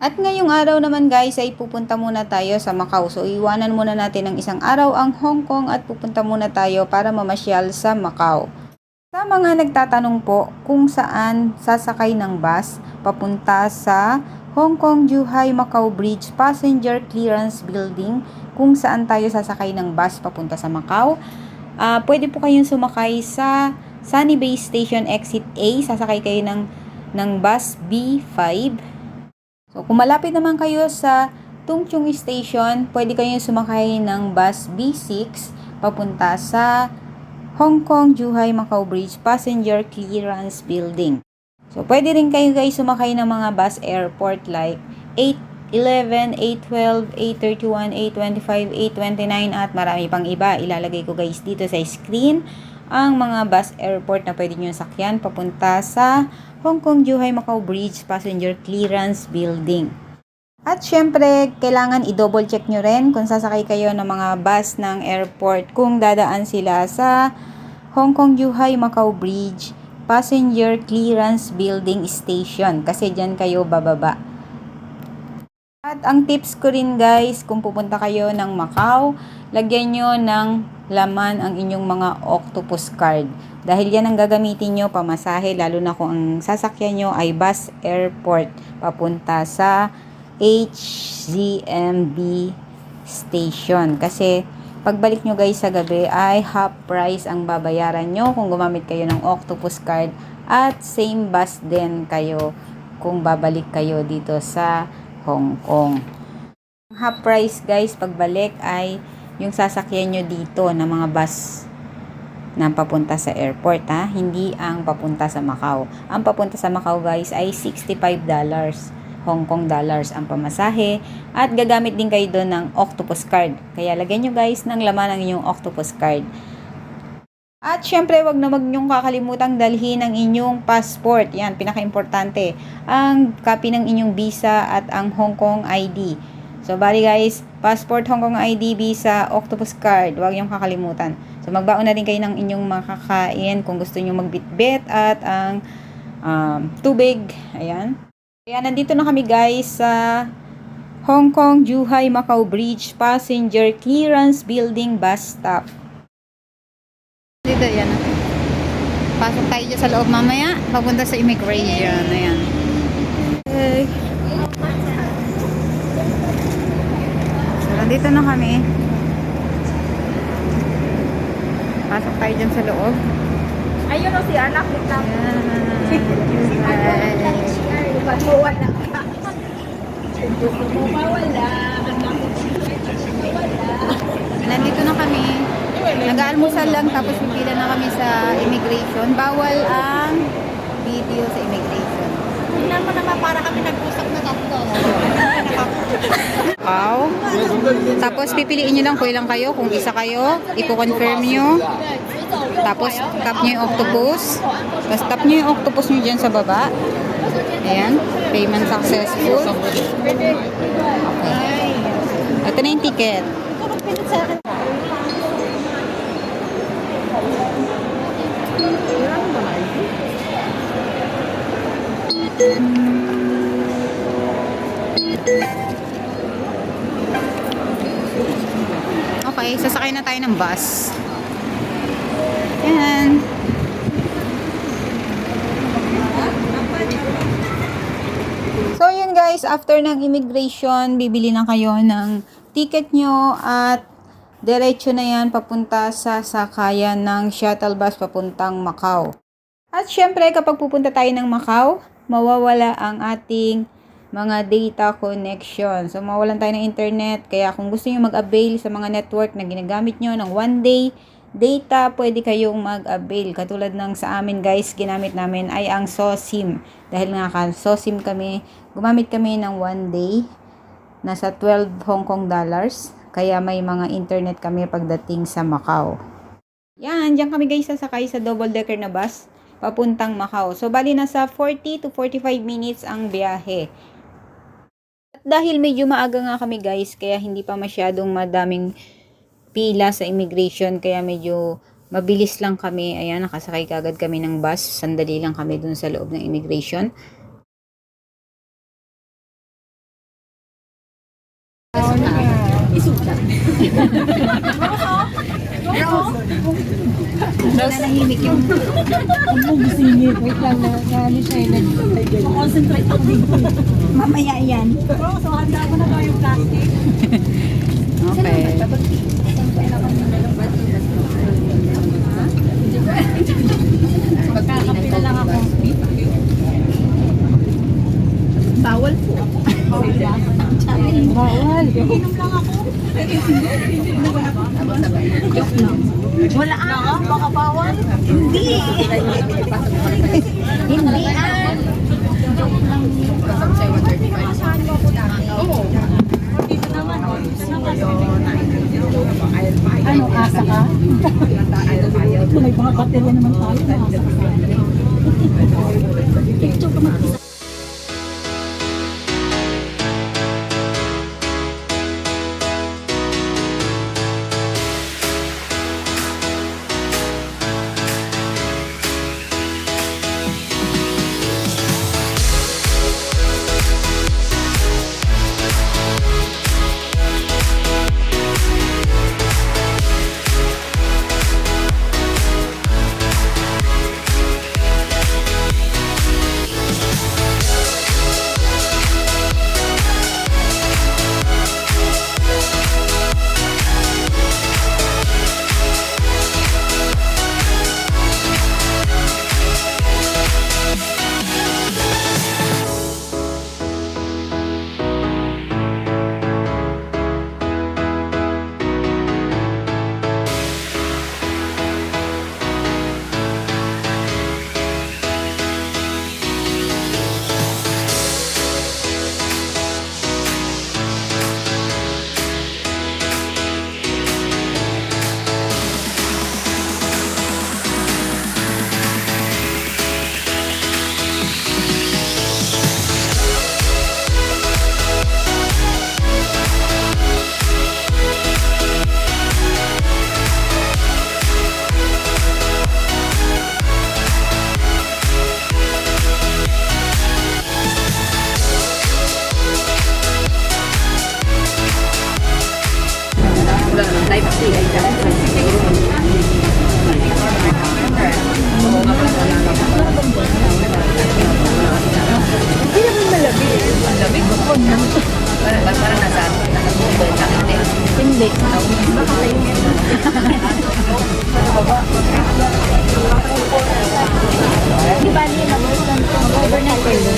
At ngayong araw naman guys ay pupunta muna tayo sa Macau. So iwanan muna natin ng isang araw ang Hong Kong at pupunta muna tayo para mamasyal sa Macau. Sa mga nagtatanong po kung saan sasakay ng bus papunta sa Hong Kong Zhuhai Macau Bridge Passenger Clearance Building kung saan tayo sasakay ng bus papunta sa Macau. Ah, pwede po kayong sumakay sa Sunny Bay Station Exit A. Sasakay kayo ng, ng bus B5 So, kung malapit naman kayo sa Tungchung Station, pwede kayong sumakay ng bus B6 papunta sa Hong Kong Zhuhai Macau Bridge Passenger Clearance Building. So, pwede rin kayo guys sumakay ng mga bus airport like 811, 812, 831, 825, 829 at marami pang iba. Ilalagay ko guys dito sa screen ang mga bus airport na pwede nyo sakyan papunta sa Hong Kong Zhuhai Macau Bridge Passenger Clearance Building. At syempre, kailangan i-double check nyo rin kung sasakay kayo ng mga bus ng airport kung dadaan sila sa Hong Kong Zhuhai Macau Bridge Passenger Clearance Building Station kasi dyan kayo bababa. At ang tips ko rin guys, kung pupunta kayo ng Macau, lagyan nyo ng laman ang inyong mga octopus card. Dahil yan ang gagamitin nyo pamasahe, lalo na kung ang sasakyan nyo ay bus airport papunta sa HZMB station. Kasi pagbalik nyo guys sa gabi ay half price ang babayaran nyo kung gumamit kayo ng octopus card at same bus din kayo kung babalik kayo dito sa Hong Kong. Half price guys pagbalik ay yung sasakyan nyo dito na mga bus na papunta sa airport ha, hindi ang papunta sa Macau. Ang papunta sa Macau guys ay $65 Hong Kong dollars ang pamasahe at gagamit din kayo doon ng octopus card. Kaya lagyan nyo guys ng laman ng inyong octopus card. At syempre, wag na wag niyong kakalimutang dalhin ang inyong passport. Yan, pinaka-importante. Ang copy ng inyong visa at ang Hong Kong ID. So, bali guys, passport, Hong Kong ID, visa, octopus card. Huwag niyong kakalimutan. So, magbaon na rin kayo ng inyong makakain kung gusto niyo magbitbit at ang um, tubig. Ayan. Kaya nandito na kami guys sa Hong Kong Zhuhai Macau Bridge Passenger Clearance Building Bus Stop. Dito, yan. Pasok tayo dyan sa loob mamaya. Papunta sa immigration. Ayan. Okay. So, nandito na kami. Pasok tayo dyan sa loob. Ayun o si anak, wait lang. Ayan. Ba't mo wala ka? Gusto mo ba wala? Nandito na kami. Nag-aalmusal lang tapos pipila na kami sa immigration. Bawal ang video sa immigration. Hindi naman naman para kami nag-usap na tatlo. Wow. Tapos pipiliin nyo lang kung ilang kayo. Kung isa kayo, i-confirm nyo. Tapos tap nyo yung octopus. Tapos tap nyo yung octopus nyo dyan sa baba. Ayan. Payment successful. Okay. Ito na yung ticket. Okay, sasakay na tayo ng bus. Yan. So yun guys, after ng immigration, bibili na kayo ng ticket nyo at diretso na yan papunta sa sakayan ng shuttle bus papuntang Macau. At syempre kapag pupunta tayo ng Macau, mawawala ang ating mga data connection. So mawalan tayo ng internet. Kaya kung gusto niyo mag-avail sa mga network na ginagamit nyo ng one day data, pwede kayong mag-avail. Katulad ng sa amin guys, ginamit namin ay ang SOSIM. Dahil nga ka, SOSIM kami, gumamit kami ng one day. Nasa 12 Hong Kong dollars. Kaya may mga internet kami pagdating sa Macau. Yan, diyan kami guys sasakay sa double decker na bus papuntang Macau. So, bali nasa 40 to 45 minutes ang biyahe. At dahil medyo maaga nga kami guys, kaya hindi pa masyadong madaming pila sa immigration, kaya medyo mabilis lang kami. Ayan, nakasakay kagad kami ng bus. Sandali lang kami dun sa loob ng immigration. Nanahimik yung Bumisingit. Wait lang na, na ano siya, eh, nag- concentrate ako dito. Mamaya yan. Bro, so handa mo na daw yung plastic. Okay. Magkakape na lang ako. Bawal po. Bawal. Inom lang ako. Wala ah. Baka bawal. Hindi 没有那么长就这 Hindi. Di ba niya mag-overnight ko yun?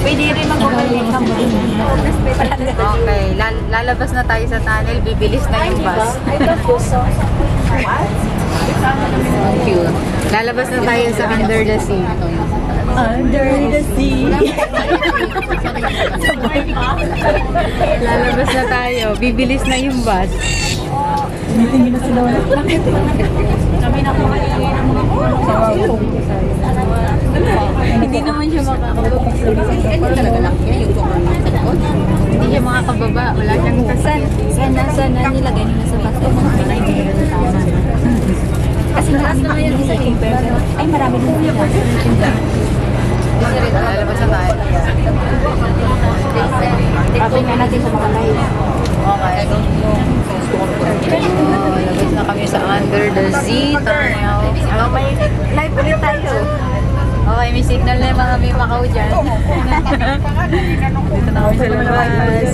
Pwede rin mag-overnight ka mo rin. Okay, lal- lalabas na tayo sa tunnel, bibilis na yung bus. Cute. Lalabas na tayo sa under the sea. Under the sea. Lalabas na tayo, bibilis na yung bus. Tingin na sila wala. Kami na kumakain ng mga Hindi naman siya makakababa. Hindi siya makakababa. Wala siyang kasan. Sana, sana nilagay nila sa bus. Ay, mga kanay nila na tama na. Kasi lahat naman yun sa compare. Ay, marami din nila. Lalabas na tayo. Tapos nga natin sa mga live. Okay. Oh, labas na kami sa under the sea tunnel. Okay, live ulit tayo. Okay, may signal na yung mga may Macau dyan. Dito na kami sa labas.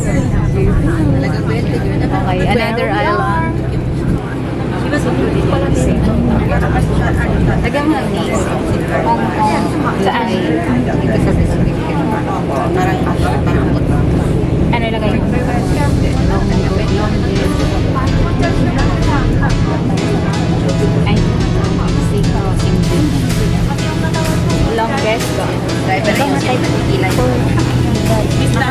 Okay, another island. Tagang mga knees. Hong Kong. Saan? Dito sa Pacific. Parang Ano lagay mo? Ay, sikaw, simple. Longest? Driver yung kilay. Baka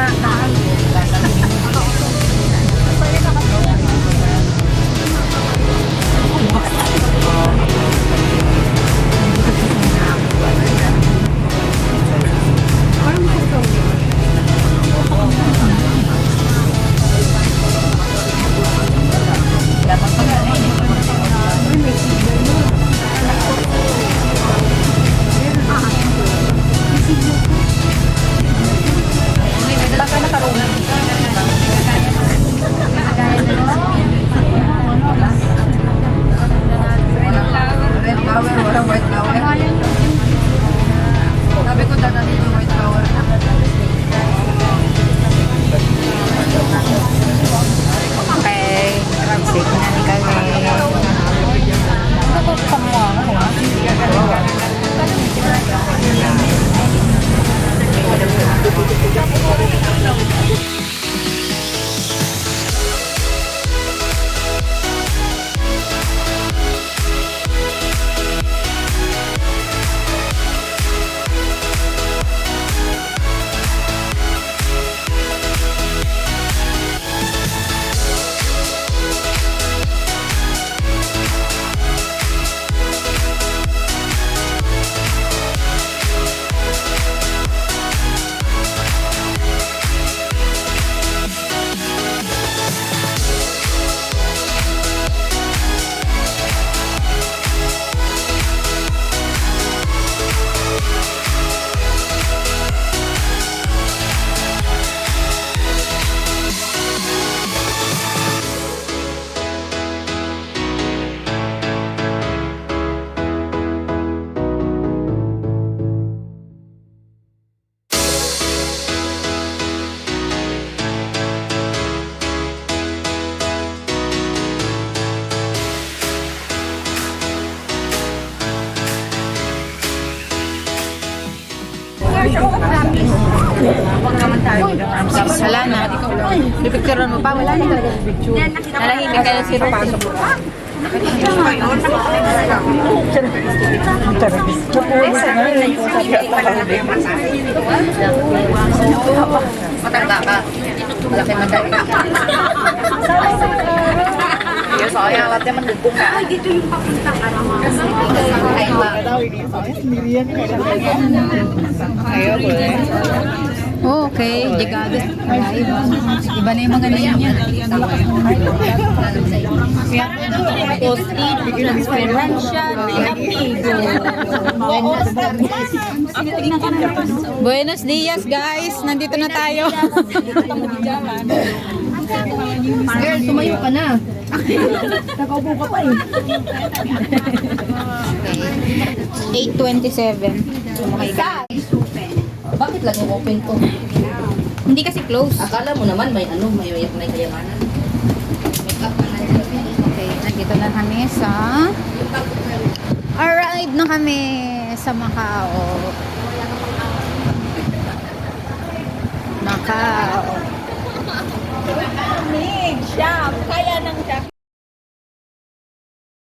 Pipicturean mo pa? Wala na talaga picture. Nalahimik ka na si Rose. Matanda ka. Malaki matanda. Yes, okay. Alat naman nagkong ka. Ay, dito yung papuntang ano. Ay, ba? Oh, okay. Jigado. Iba. Iba na yung mga name niya. Buenos dias guys. Nandito na tayo. Girl, tumayo ka na. Nakaupo ka pa eh. 827. Bakit lang lagi open to. Hindi kasi close. Akala mo naman may ano, may uyak kayamanan. Make-up na lang. Okay, nandito na kami sa... Arrive na kami sa Macau. Macau. Malamig, jam. Kaya ng jam.